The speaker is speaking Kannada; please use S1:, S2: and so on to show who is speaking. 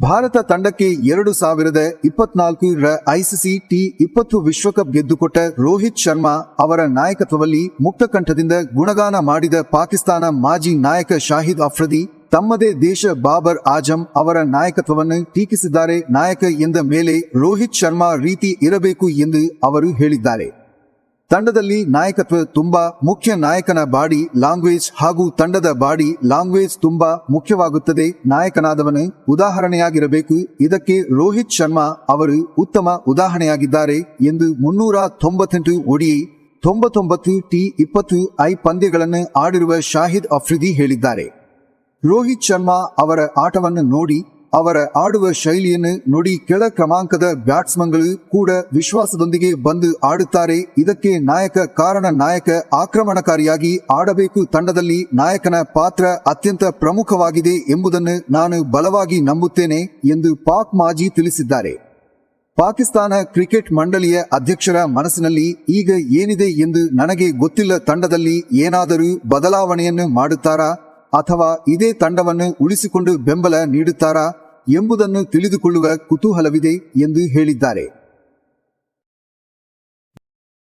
S1: ಭಾರತ ತಂಡಕ್ಕೆ ಎರಡು ಸಾವಿರದ ಇಪ್ಪತ್ನಾಲ್ಕರ ಐಸಿಸಿ ಟಿ ಇಪ್ಪತ್ತು ವಿಶ್ವಕಪ್ ಗೆದ್ದುಕೊಟ್ಟ ರೋಹಿತ್ ಶರ್ಮಾ ಅವರ ನಾಯಕತ್ವದಲ್ಲಿ ಮುಕ್ತಕಂಠದಿಂದ ಗುಣಗಾನ ಮಾಡಿದ ಪಾಕಿಸ್ತಾನ ಮಾಜಿ ನಾಯಕ ಶಾಹಿದ್ ಅಫ್ರದಿ ತಮ್ಮದೇ ದೇಶ ಬಾಬರ್ ಆಜಂ ಅವರ ನಾಯಕತ್ವವನ್ನು ಟೀಕಿಸಿದ್ದಾರೆ ನಾಯಕ ಎಂದ ಮೇಲೆ ರೋಹಿತ್ ಶರ್ಮಾ ರೀತಿ ಇರಬೇಕು ಎಂದು ಅವರು ಹೇಳಿದ್ದಾರೆ. ತಂಡದಲ್ಲಿ ನಾಯಕತ್ವ ತುಂಬಾ ಮುಖ್ಯ ನಾಯಕನ ಬಾಡಿ ಲಾಂಗ್ವೇಜ್ ಹಾಗೂ ತಂಡದ ಬಾಡಿ ಲಾಂಗ್ವೇಜ್ ತುಂಬಾ ಮುಖ್ಯವಾಗುತ್ತದೆ. ನಾಯಕನಾದವನೇ ಉದಾಹರಣೆಯಾಗಿರಬೇಕು. ಇದಕ್ಕೆ ರೋಹಿತ್ ಶರ್ಮಾ ಅವರು ಉತ್ತಮ ಉದಾಹರಣೆಯಾಗಿದ್ದಾರೆ ಎಂದು ಮುನ್ನೂರ ತೊಂಬತ್ತೆಂಟು ಒಡಿ ತೊಂಬತ್ತೊಂಬತ್ತು ಟಿ ಇಪ್ಪತ್ತು ಐ ಪಂದ್ಯಗಳನ್ನು ಆಡಿರುವ ಶಾಹಿದ್ ಅಫ್ರಿದಿ ಹೇಳಿದ್ದಾರೆ. ರೋಹಿತ್ ಶರ್ಮಾ ಅವರ ಆಟವನ್ನು ನೋಡಿ ಅವರ ಆಡುವ ಶೈಲಿಯನ್ನು ನೋಡಿ ಕೆಳ ಕ್ರಮಾಂಕದ ಬ್ಯಾಟ್ಸ್ಮನ್ಗಳು ಕೂಡ ವಿಶ್ವಾಸದೊಂದಿಗೆ ಬಂದು ಆಡುತ್ತಾರೆ. ಇದಕ್ಕೆ ನಾಯಕ ಕಾರಣ ನಾಯಕ ಆಕ್ರಮಣಕಾರಿಯಾಗಿ ಆಡಬೇಕು ತಂಡದಲ್ಲಿ ನಾಯಕನ ಪಾತ್ರ ಅತ್ಯಂತ ಪ್ರಮುಖವಾಗಿದೆ ಎಂಬುದನ್ನು ನಾನು ಬಲವಾಗಿ ನಂಬುತ್ತೇನೆ ಎಂದು ಪಾಕ್ ಮಾಜಿ ತಿಳಿಸಿದ್ದಾರೆ. ಪಾಕಿಸ್ತಾನ ಕ್ರಿಕೆಟ್ ಮಂಡಳಿಯ ಅಧ್ಯಕ್ಷರ ಮನಸ್ಸಿನಲ್ಲಿ ಈಗ ಏನಿದೆ ಎಂದು ನನಗೆ ಗೊತ್ತಿಲ್ಲ ತಂಡದಲ್ಲಿ ಏನಾದರೂ ಬದಲಾವಣೆಯನ್ನು ಮಾಡುತ್ತಾರಾ ಅಥವಾ ಇದೇ ತಂಡವನ್ನು ಉಳಿಸಿಕೊಂಡು ಬೆಂಬಲ ನೀಡುತ್ತಾರಾ? ಎಂಬುದನ್ನು ತಿಳಿದುಕೊಳ್ಳುವ ಕುತೂಹಲವಿದೆ ಎಂದು ಹೇಳಿದ್ದಾರೆ.